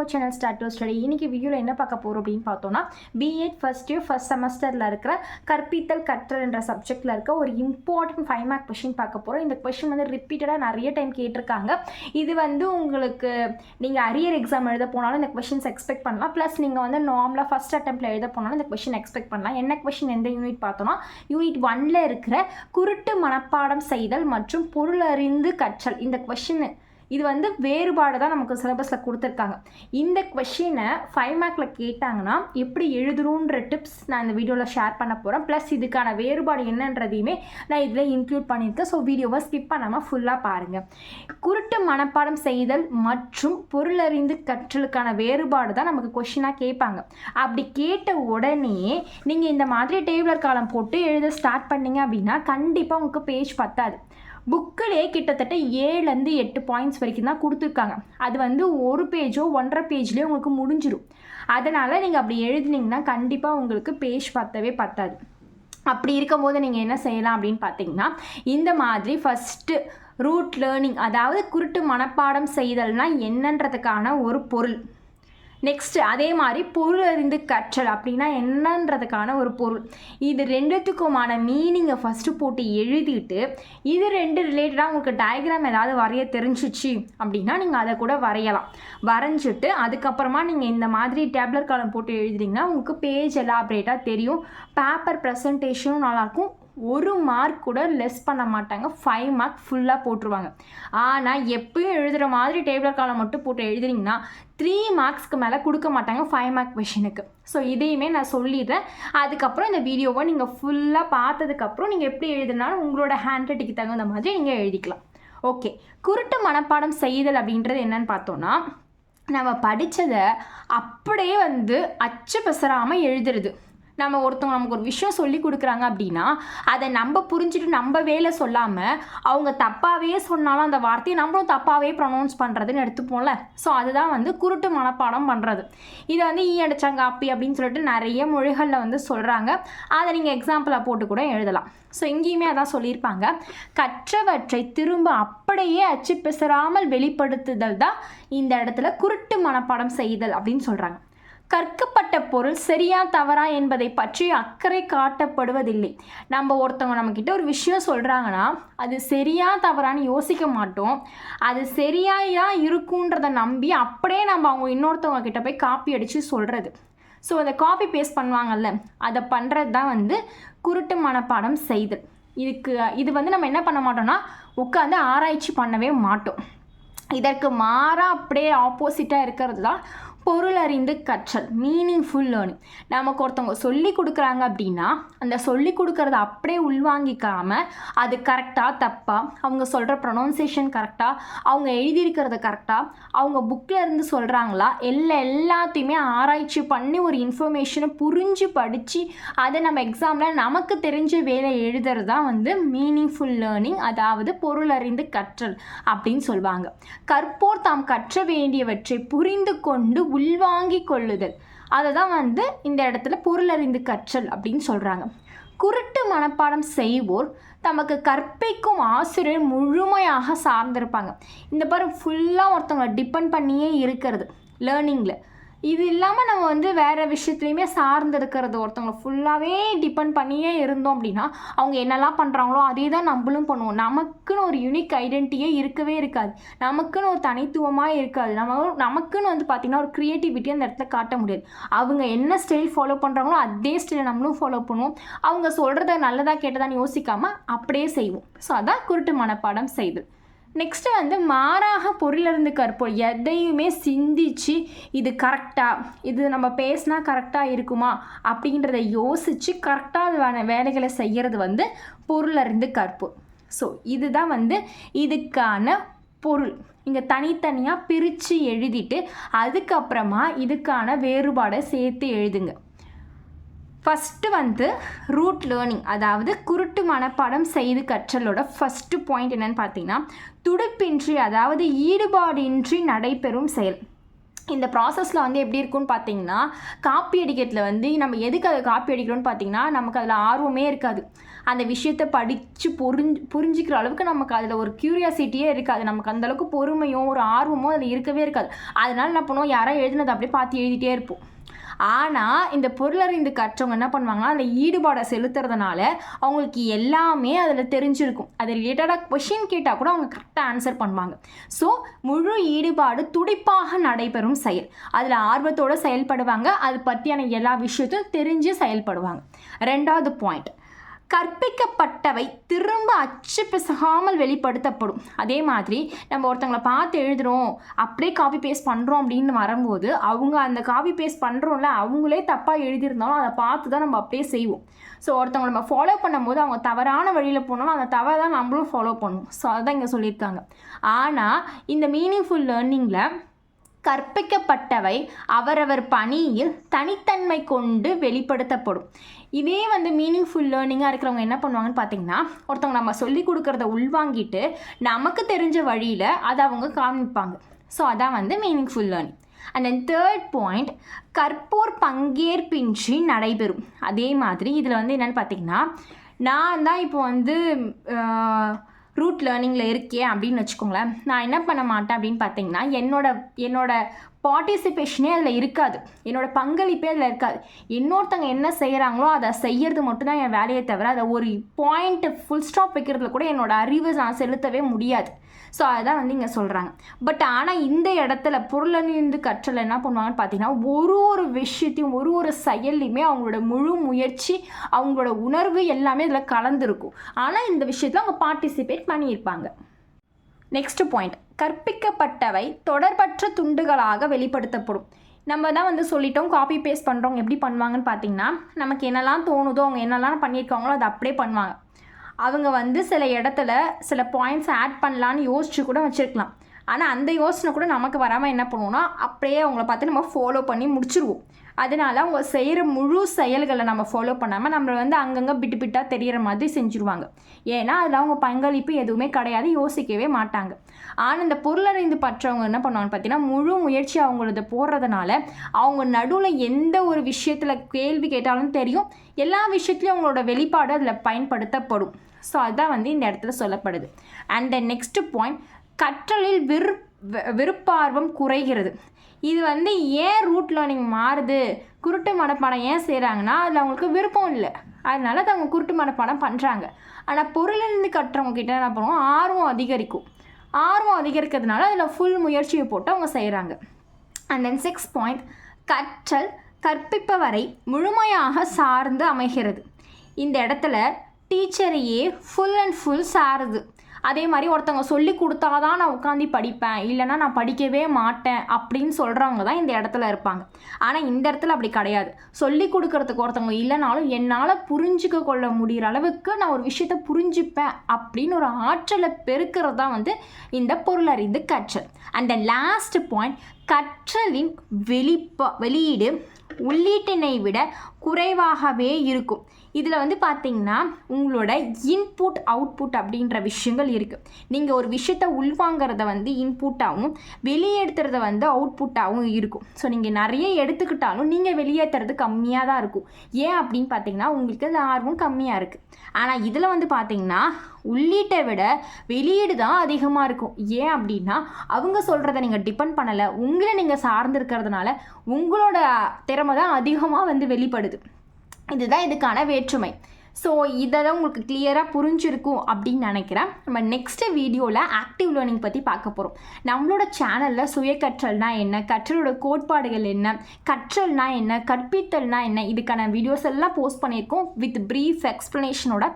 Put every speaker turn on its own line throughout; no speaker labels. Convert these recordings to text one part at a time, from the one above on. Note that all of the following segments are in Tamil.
To channel start to study இன்றைக்கி வீடியோவில் என்ன பார்க்க போகிறோம் அப்படின்னு பார்த்தோம்னா பிஎட் ஃபர்ஸ்ட் இயர் ஃபர்ஸ்ட் செமஸ்டரில் இருக்கிற கற்பித்தல் கற்றல் என்ற சப்ஜெக்டில் இருக்க ஒரு இம்பார்ட்டன்ட் ஃபைவ் மார்க் கொஷின் பார்க்க போகிறோம் இந்த கொஷின் வந்து ரிப்பீட்டடாக நிறைய டைம் கேட்டிருக்காங்க. இது வந்து உங்களுக்கு நீங்கள் அரியர் எக்ஸாம் எழுத போனாலும் இந்த கொஷின்ஸ் எக்ஸ்பெக்ட் பண்ணலாம். ப்ளஸ் நீங்கள் வந்து நார்மலாக ஃபஸ்ட் அட்டம்ப்டில் எழுத போனாலும் இந்த கொஷின் எக்ஸ்பெக்ட் பண்ணலாம். என்ன கொஷின் எந்த யூனிட் பார்த்தோம்னா யூனிட் ஒன்ல இருக்கிற குருட்டு மனப்பாடம் செய்தல் மற்றும் பொருளறிந்து கற்றல். இந்த கொஷின் இது வந்து வேறுபாடு தான் நமக்கு சிலபஸில் கொடுத்துருக்காங்க. இந்த கொஷினை ஃபைவ் மார்க்கில் கேட்டாங்கன்னா எப்படி எழுதுறோன்ற டிப்ஸ் நான் இந்த வீடியோவில் ஷேர் பண்ண போகிறேன் ப்ளஸ் இதுக்கான வேறுபாடு என்னன்றதையுமே நான் இதில் இன்க்ளூட் பண்ணியிருக்கேன். ஸோ வீடியோவை ஸ்கிப் பண்ணாமல் ஃபுல்லாக பாருங்கள் குருட்டு மனப்பாடம் செய்தல் மற்றும் பொருளறிந்து கற்றலுக்கான வேறுபாடு தான் நமக்கு கொஷினாக கேட்பாங்க. அப்படி கேட்ட உடனே நீங்கள் இந்த மாதிரி டேபிளர் காலம் போட்டு எழுத ஸ்டார்ட் பண்ணீங்க அப்படின்னா கண்டிப்பாக உங்களுக்கு பேஜ் பத்தாது. புக்கிலே கிட்டத்தட்ட ஏழுலேருந்து எட்டு பாயிண்ட்ஸ் வரைக்கும் தான் கொடுத்துருக்காங்க. அது வந்து ஒரு பேஜோ ஒன்றரை பேஜ்லேயே உங்களுக்கு முடிஞ்சிடும் அதனால் நீங்கள் அப்படி எழுதுனீங்கன்னா கண்டிப்பாக உங்களுக்கு பேஜ் பத்தவே பத்தாது. அப்படி இருக்கும்போது நீங்கள் என்ன செய்யலாம் அப்படின்னு பார்த்தீங்கன்னா இந்த மாதிரி ஃபஸ்ட்டு ரூட் லேர்னிங் அதாவது குருட்டு மனப்பாடம் செய்தல்னா என்னன்றதுக்கான ஒரு பொருள். நெக்ஸ்ட்டு அதே மாதிரி பொருள் அறிந்து கற்றல் அப்படின்னா என்னன்றதுக்கான ஒரு பொருள். இது ரெண்டுத்துக்குமான மீனிங்கை ஃபஸ்ட்டு போட்டு எழுதிட்டு இது ரெண்டு ரிலேட்டடாக உங்களுக்கு டயக்ராம் ஏதாவது வரைய தெரிஞ்சிச்சு அப்படின்னா நீங்கள் அதை கூட வரையலாம். வரைஞ்சிட்டு அதுக்கப்புறமா நீங்கள் இந்த மாதிரி டேப்லெட் காலம் போட்டு எழுதிட்டிங்கன்னா உங்களுக்கு பேஜ் எல்லாம் அப்டேட்டாக தெரியும். பேப்பர் ப்ரெசன்டேஷனும் நல்லாயிருக்கும். ஒரு மார்க் கூட லெஸ் பண்ண மாட்டாங்க. ஃபைவ் மார்க் ஃபுல்லாக போட்டுருவாங்க. ஆனால் எப்பயும் எழுதுகிற மாதிரி டேபிள் காலம் மட்டும் போட்டு எழுதுனீங்கன்னா த்ரீ மார்க்ஸ்க்கு மேலே கொடுக்க மாட்டாங்க ஃபைவ் மார்க் கொஷினுக்கு ஸோ இதையுமே நான் சொல்லிடுறேன். அதுக்கப்புறம் இந்த வீடியோவை நீங்கள் ஃபுல்லாக பார்த்ததுக்கப்புறம் நீங்கள் எப்படி எழுதுனாலும் உங்களோட ஹேண்ட் ரைட்டுக்கு தகுந்த மாதிரி நீங்கள் எழுதிக்கலாம். ஓகே குருட்டு மனப்பாடம் செய்தல் அப்படின்றது என்னன்னு பார்த்தோன்னா நம்ம படித்ததை அப்படியே வந்து அச்சு பெசராமல் எழுதுறது. நம்ம ஒருத்தவங்க நமக்கு ஒரு விஷயம் சொல்லி கொடுக்குறாங்க அப்படின்னா அதை நம்ம புரிஞ்சுட்டு நம்ம வேலை சொல்லாமல் அவங்க தப்பாகவே சொன்னாலும் அந்த வார்த்தையை நம்மளும் தப்பாகவே ப்ரொனவுன்ஸ் பண்ணுறதுன்னு எடுத்துப்போம்ல. ஸோ அதுதான் வந்து குருட்டு மனப்பாடம் பண்ணுறது இதை வந்து ஈ அடிச்சாங்க அப்பி அப்படின்னு சொல்லிட்டு நிறைய மொழிகளில் வந்து சொல்கிறாங்க அதை நீங்கள் எக்ஸாம்பிளாக போட்டு கூட எழுதலாம். ஸோ இங்கேயுமே அதான் சொல்லியிருப்பாங்க. கற்றவற்றை திரும்ப அப்படியே அச்சு பிசராமல் வெளிப்படுத்துதல் தான் இந்த இடத்துல குருட்டு மனப்பாடம் செய்தல் அப்படின்னு சொல்கிறாங்க கற்கப்பட்ட பொருள் சரியா தவறா என்பதை பற்றி அக்கறை காட்டப்படுவதில்லை. நம்ம ஒருத்தவங்க நம்மக்கிட்ட ஒரு விஷயம் சொல்கிறாங்கன்னா அது சரியா தவறான்னு யோசிக்க மாட்டோம். அது சரியாக தான் இருக்குன்றதை நம்பி அப்படியே நம்ம அவங்க இன்னொருத்தவங்க கிட்ட போய் காப்பி அடித்து சொல்கிறது ஸோ அதை காப்பி பேஸ்ட் பண்ணுவாங்கல்ல அதை பண்ணுறது தான் வந்து குருட்டு மனப்பாடம் செய்தல். இதுக்கு இது வந்து நம்ம என்ன பண்ண மாட்டோம்னா உட்காந்து ஆராய்ச்சி பண்ணவே மாட்டோம். இதற்கு மாறாக அப்படியே ஆப்போசிட்டாக இருக்கிறது தான் பொருள் அறிந்து கற்றல் மீனிங்ஃபுல் லேர்னிங் நமக்கு ஒருத்தவங்க சொல்லி கொடுக்குறாங்க அப்படின்னா அந்த சொல்லி கொடுக்கறத அப்படியே உள்வாங்கிக்காமல் அது கரெக்டாக தப்பாக அவங்க சொல்கிற ப்ரொனவுன்சேஷன் கரெக்டாக அவங்க எழுதியிருக்கிறத கரெக்டாக அவங்க புக்கில் இருந்து சொல்கிறாங்களா எல்லா எல்லாத்தையுமே ஆராய்ச்சி பண்ணி ஒரு இன்ஃபர்மேஷனை புரிஞ்சு படித்து அதை நம்ம எக்ஸாமில் நமக்கு தெரிஞ்ச வேலை எழுதுறது தான் வந்து மீனிங்ஃபுல் லேர்னிங் அதாவது பொருள் அறிந்து கற்றல் அப்படின்னு சொல்லுவாங்க. கற்போர் தாம் கற்ற வேண்டியவற்றை புரிந்து கொண்டு உள்வாங்கி கொள்ளுதல். அதை தான் வந்து இந்த இடத்துல பொருளறிந்து கற்றல் அப்படின்னு சொல்கிறாங்க குருட்டு மனப்பாடம் செய்வோர் தமக்கு கற்பிக்கும் ஆசிரியர் முழுமையாக சார்ந்திருப்பாங்க. இந்த பாரு ஃபுல்லாக ஒருத்தவங்களை டிபெண்ட் பண்ணியே இருக்கிறது. லேர்னிங்கில் இது இல்லாமல் நம்ம வந்து வேறு விஷயத்துலையுமே சார்ந்து இருக்கிறது ஒருத்தவங்களை ஃபுல்லாகவே டிபெண்ட் பண்ணியே இருந்தோம் அப்படின்னா அவங்க என்னெல்லாம் பண்ணுறாங்களோ அதே தான் நம்மளும் பண்ணுவோம். நமக்குன்னு ஒரு யூனிக் ஐடென்டிட்டியே இருக்கவே இருக்காது. நமக்குன்னு ஒரு தனித்துவமாக இருக்காது. நம்ம நமக்குன்னு வந்து பார்த்திங்கன்னா ஒரு க்ரியேட்டிவிட்டி அந்த இடத்துல காட்ட முடியாது. அவங்க என்ன ஸ்டைல் ஃபாலோ பண்ணுறாங்களோ அதே ஸ்டைலை நம்மளும் ஃபாலோ பண்ணுவோம். அவங்க சொல்கிறத நல்லதாக கேட்டதான்னு யோசிக்காமல் அப்படியே செய்வோம். ஸோ அதான் குருட்டு மனப்பாடம் செய்து நெக்ஸ்ட்டு வந்து மாறாக பொருளிலிருந்து கற்போம். எதையுமே சிந்திச்சு இது கரெக்டாக இது நம்ம பேசினா கரெக்டாக இருக்குமா அப்படின்றத யோசித்து கரெக்டாக அதுவான வேலைகளை செய்கிறது வந்து பொருளறிந்து கற்போம். ஸோ இதுதான் வந்து இதுக்கான பொருள். இங்கே தனித்தனியாக பிரித்து எழுதிட்டு அதுக்கப்புறமா இதுக்கான வேறுபாடை சேர்த்து எழுதுங்க. ஃபஸ்ட்டு வந்து ரூட் லேர்னிங் அதாவது குருட்டு மனப்பாடம் செய்து கற்றலோட ஃபஸ்ட்டு பாயிண்ட் என்னன்னு பார்த்தீங்கன்னா துடுப்பின்றி அதாவது ஈடுபாடின்றி நடைபெறும் செயல். இந்த ப்ராசஸில் வந்து எப்படி இருக்கும்னு பார்த்தீங்கன்னா காப்பி அடிக்கிறதுல வந்து நம்ம எதுக்கு அதை காப்பி அடிக்கிறோம்னு பார்த்தீங்கன்னா நமக்கு அதில் ஆர்வமே இருக்காது. அந்த விஷயத்தை படித்து புரிஞ்சு புரிஞ்சிக்கிற அளவுக்கு நமக்கு அதில் ஒரு க்யூரியாசிட்டியே இருக்காது. நமக்கு அந்தளவுக்கு பொறுமையும் ஒரு ஆர்வமும் அதில் இருக்கவே இருக்காது. அதனால் என்ன பண்ணுவோம்? யாராவது எழுதுனதை அப்படியே பார்த்து எழுதிட்டே இருப்போம். ஆனால் இந்த பொருளறிந்து கற்றவங்க என்ன பண்ணுவாங்கன்னா அந்த ஈடுபாடை செலுத்துறதுனால அவங்களுக்கு எல்லாமே அதில் தெரிஞ்சிருக்கும். அது ரிலேட்டடாக கொஷின் கேட்டால் கூட அவங்க கரெக்டாக ஆன்சர் பண்ணுவாங்க. ஸோ முழு ஈடுபாடு துடிப்பாக நடைபெறும் செயல். அதில் ஆர்வத்தோடு செயல்படுவாங்க. அது பற்றியான எல்லா விஷயத்தையும் தெரிஞ்சு செயல்படுவாங்க. ரெண்டாவது பாயிண்ட் கற்பிக்கப்பட்டவை திரும்ப அச்சு பிசகாமல் வெளிப்படுத்தப்படும். அதே மாதிரி நம்ம ஒருத்தங்களை பார்த்து எழுதுகிறோம் அப்படியே காப்பி பேஸ்ட் பண்ணுறோம் அப்படின்னு வரும்போது அவங்க அந்த காப்பி பேஸ்ட் பண்ணுறோம்ல அவங்களே தப்பாக எழுதியிருந்தாலும் அதை பார்த்து தான் நம்ம அப்படியே செய்வோம். ஸோ ஒருத்தவங்களை நம்ம ஃபாலோ பண்ணும்போது அவங்க தவறான வழியில் போனாலும் அந்த தவறை தான் நம்மளும் ஃபாலோ பண்ணுவோம். ஸோ அதுதான் இங்கே சொல்லியிருக்காங்க. ஆனால் இந்த மீனிங்ஃபுல் லேர்னிங்கில் கற்பிக்கப்பட்டவை அவரவர் பணியில் தனித்தன்மை கொண்டு வெளிப்படுத்தப்படும். இதே வந்து மீனிங்ஃபுல் லேர்னிங்காக இருக்கிறவங்க என்ன பண்ணுவாங்கன்னு பார்த்தீங்கன்னா ஒருத்தவங்க நம்ம சொல்லி கொடுக்குறத உள்வாங்கிட்டு நமக்கு தெரிஞ்ச வழியில் அதை அவங்க காமிப்பாங்க ஸோ அதான் வந்து meaningful learning and then third point கற்போர் பங்கேற்பின்றி நடைபெறும். அதே மாதிரி இதில் வந்து என்னென்னு பார்த்தீங்கன்னா நான் தான் இப்போ வந்து ரூட் லேர்னிங்கில் இருக்கே அப்படின்னு வச்சுக்கோங்களேன். நான் என்ன பண்ண மாட்டேன் அப்படின்னு பார்த்தீங்கன்னா என்னோட என்னோட பார்ட்டிசிபேஷனே அதில் இருக்காது. என்னோடய பங்களிப்பே அதில் இருக்காது. இன்னொருத்தங்க என்ன செய்கிறாங்களோ அதை செய்யறது மட்டும்தான் என் வேலையை தவிர அதை ஒரு பாயிண்ட் ஃபுல் ஸ்டாப் வைக்கிறதுல கூட என்னோடய அறிவை நான் செலுத்தவே முடியாது. ஸோ அதுதான் வந்து இங்கே சொல்கிறாங்க பட் ஆனால் இந்த இடத்துல பொருளணிந்து கற்றல் என்ன பண்ணுவாங்கன்னு பார்த்தீங்கன்னா ஒரு ஒரு விஷயத்தையும் ஒரு ஒரு செயல்லையுமே அவங்களோட முழு முயற்சி அவங்களோட உணர்வு எல்லாமே இதில் கலந்துருக்கும். ஆனால் இந்த விஷயத்தில் அவங்க பார்ட்டிசிபேட் பண்ணியிருப்பாங்க. நெக்ஸ்ட் பாயிண்ட் கற்பிக்கப்பட்டவை தொடர்பற்ற துண்டுகளாக வெளிப்படுத்தப்படும். நம்ம தான் வந்து சொல்லிட்டோம் காப்பி பேஸ்ட் பண்ணுறவங்க எப்படி பண்ணுவாங்கன்னு பார்த்தீங்கன்னா நமக்கு என்னெல்லாம் தோணுதோ அவங்க என்னெல்லாம் பண்ணியிருக்காங்களோ அதை அப்படியே பண்ணுவாங்க. அவங்க வந்து சில இடத்துல சில பாயிண்ட்ஸ் ஆட் பண்ணலான்னு யோசிச்சு கூட வச்சுருக்கலாம். ஆனால் அந்த யோசனை கூட நமக்கு வராமல் என்ன பண்ணுவோம்னா அப்படியே அவங்கள பார்த்து நம்ம ஃபாலோ பண்ணி முடிச்சிருவோம். அதனால அவங்க செய்கிற முழு செயல்களை நம்ம ஃபாலோ பண்ணாமல் நம்மளை வந்து அங்கங்கே பிட்டு பிட்டாக தெரிகிற மாதிரி செஞ்சுருவாங்க. ஏன்னா அதில் அவங்க பங்களிப்பு எதுவுமே கிடையாது யோசிக்கவே மாட்டாங்க. ஆனால் இந்த பொருளறிந்து பற்றவங்க என்ன பண்ணுவாங்க பார்த்தீங்கன்னா முழு முயற்சி அவங்களது போடுறதுனால அவங்க நடுவில் எந்த ஒரு விஷயத்தில் கேள்வி கேட்டாலும் தெரியும். எல்லா விஷயத்துலையும் அவங்களோட வெளிப்பாடு அதில் பயன்படுத்தப்படும். ஸோ அதுதான் வந்து இந்த இடத்துல சொல்லப்படுது. அண்ட் தென் நெக்ஸ்ட் பாயிண்ட் கற்றலில் விரு விருப்பார்வம் குறைகிறது. இது வந்து ஏன் ரூட் லேர்னிங் மாறுது? குருட்டு மனப்பாடம் ஏன் செய்கிறாங்கன்னா அதில் அவங்களுக்கு விருப்பம் இல்லை. அதனால அது அவங்க குருட்டு மனப்பாடம் பண்ணுறாங்க ஆனால் பொருளிலிருந்து கட்டுறவங்க கிட்ட என்ன பண்ணுவோம்? ஆர்வம் அதிகரிக்கும். ஆர்வம் அதிகரிக்கிறதுனால அதில் ஃபுல் முயற்சியை போட்டு அவங்க செய்கிறாங்க அண்ட் தென் சிக்ஸ் பாயிண்ட் கற்றல் கற்பிப்பவரை முழுமையாக சார்ந்து அமைகிறது. இந்த இடத்துல டீச்சரையே ஃபுல் அண்ட் ஃபுல் சாருது. அதே மாதிரி ஒருத்தவங்க சொல்லி கொடுத்தா தான் நான் உட்காந்து படிப்பேன். இல்லைனா நான் படிக்கவே மாட்டேன் அப்படின்னு சொல்கிறவங்க தான் இந்த இடத்துல இருப்பாங்க. ஆனால் இந்த இடத்துல அப்படி கிடையாது. சொல்லி கொடுக்கறதுக்கு ஒருத்தவங்க இல்லைனாலும் என்னால் புரிஞ்சுக்க கொள்ள முடிகிற அளவுக்கு நான் ஒரு விஷயத்த புரிஞ்சுப்பேன் அப்படின்னு ஒரு ஆற்றலை பெருக்கிறது தான் வந்து இந்த பொருளறிந்து கற்றல். அண்ட் லாஸ்ட் பாயிண்ட் கற்றலின் வெளிப்ப வெளியீடு உள்ளீட்டினை விட குறைவாகவே இருக்கும். இதில் வந்து பார்த்தீங்கன்னா உங்களோட இன்புட் அவுட்புட் அப்படின்ற விஷயங்கள் இருக்குது நீங்கள் ஒரு விஷயத்த உள்வாங்கிறத வந்து இன்புட்டாகவும் வெளியேடுத்துறத வந்து அவுட்புட்டாகவும் இருக்கும். ஸோ நீங்கள் நிறைய எடுத்துக்கிட்டாலும் நீங்கள் வெளியேற்றுறது கம்மியாக தான் இருக்கும். ஏன் அப்படின்னு பார்த்தீங்கன்னா உங்களுக்கு அது ஆர்வம் கம்மியாக இருக்குது ஆனால் இதில் வந்து பார்த்திங்கன்னா உள்ளீட்டை விட வெளியீடு தான் அதிகமாக இருக்கும். ஏன் அப்படின்னா அவங்க சொல்கிறத நீங்கள் டிபெண்ட் பண்ணலை. உங்களை நீங்கள் சார்ந்திருக்கிறதுனால உங்களோட திறமை தான் அதிகமாக வந்து வெளிப்படுது. இதுதான் இதுக்கான வேற்றுமை. ஸோ இதை தான் உங்களுக்கு கிளியராக புரிஞ்சிருக்கும் அப்படின்னு நினைக்கிறேன். நம்ம நெக்ஸ்ட் வீடியோவில் ஆக்டிவ் லேர்னிங் பற்றி பார்க்க போகிறோம் நம்மளோட சேனலில் சுய கற்றல்னா என்ன? கற்றலோட கோட்பாடுகள் என்ன? கற்றல்னா என்ன? கற்பித்தல்னா என்ன? இதுக்கான வீடியோஸ் எல்லாம் போஸ்ட் பண்ணியிருக்கோம் வித் ப்ரீஃப் எக்ஸ்ப்ளனேஷனோட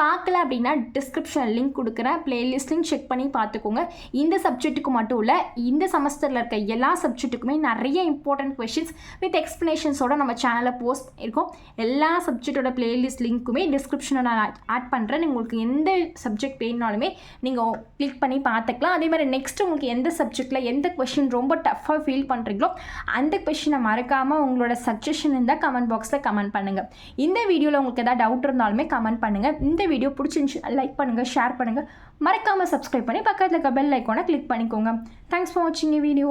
பார்க்கல அப்படின்னா டிஸ்கிரிப்ஷன் லிங்க் கொடுக்குறேன். பிளேலிஸ்ட் லிங்க் செக் பண்ணி பார்த்துக்கோங்க. இந்த சப்ஜெக்ட்டுக்கு மட்டும் இல்லை இந்த செமஸ்டரில் இருக்க எல்லா சப்ஜெக்ட்டுக்குமே நிறைய இம்பார்ட்டன்ட் கொஷின்ஸ் வித் எக்ஸ்ப்ளனேஷன்ஸோட நம்ம சேனலில் போஸ்ட் இருக்கும். எல்லா சப்ஜெக்டோட பிளேலிஸ்ட் லிங்க்குமே டிஸ்கிரிப்ஷனில் நான் ஆட் பண்ணுறேன் உங்களுக்கு எந்த சப்ஜெக்ட் வேணுனாலுமே நீங்கள் கிளிக் பண்ணி பார்த்துக்கலாம். அதே மாதிரி நெக்ஸ்ட் உங்களுக்கு எந்த சப்ஜெக்டில் எந்த கொஷின் ரொம்ப டஃப்பாக ஃபீல் பண்ணுறீங்களோ அந்த கொஷினை மறக்காமல் உங்களோட சஜஷன் இருந்தால் கமெண்ட் பாக்ஸில் கமெண்ட் பண்ணுங்கள் இந்த வீடியோவில் உங்களுக்கு எதாவது டவுட் இருந்தாலுமே கமெண்ட் பண்ணுங்கள் இந்த வீடியோ பிடிச்சிருந்துச்சு லைக் பண்ணுங்கள் ஷேர் பண்ணுங்கள் மறக்காமல் சப்ஸ்கிரைப் பண்ணி பக்கத்தில் இருக்க பெல் ஐக்கானை கிளிக் பண்ணிக்கோங்க. தேங்க்ஸ் ஃபார் வாட்சிங் வீடியோ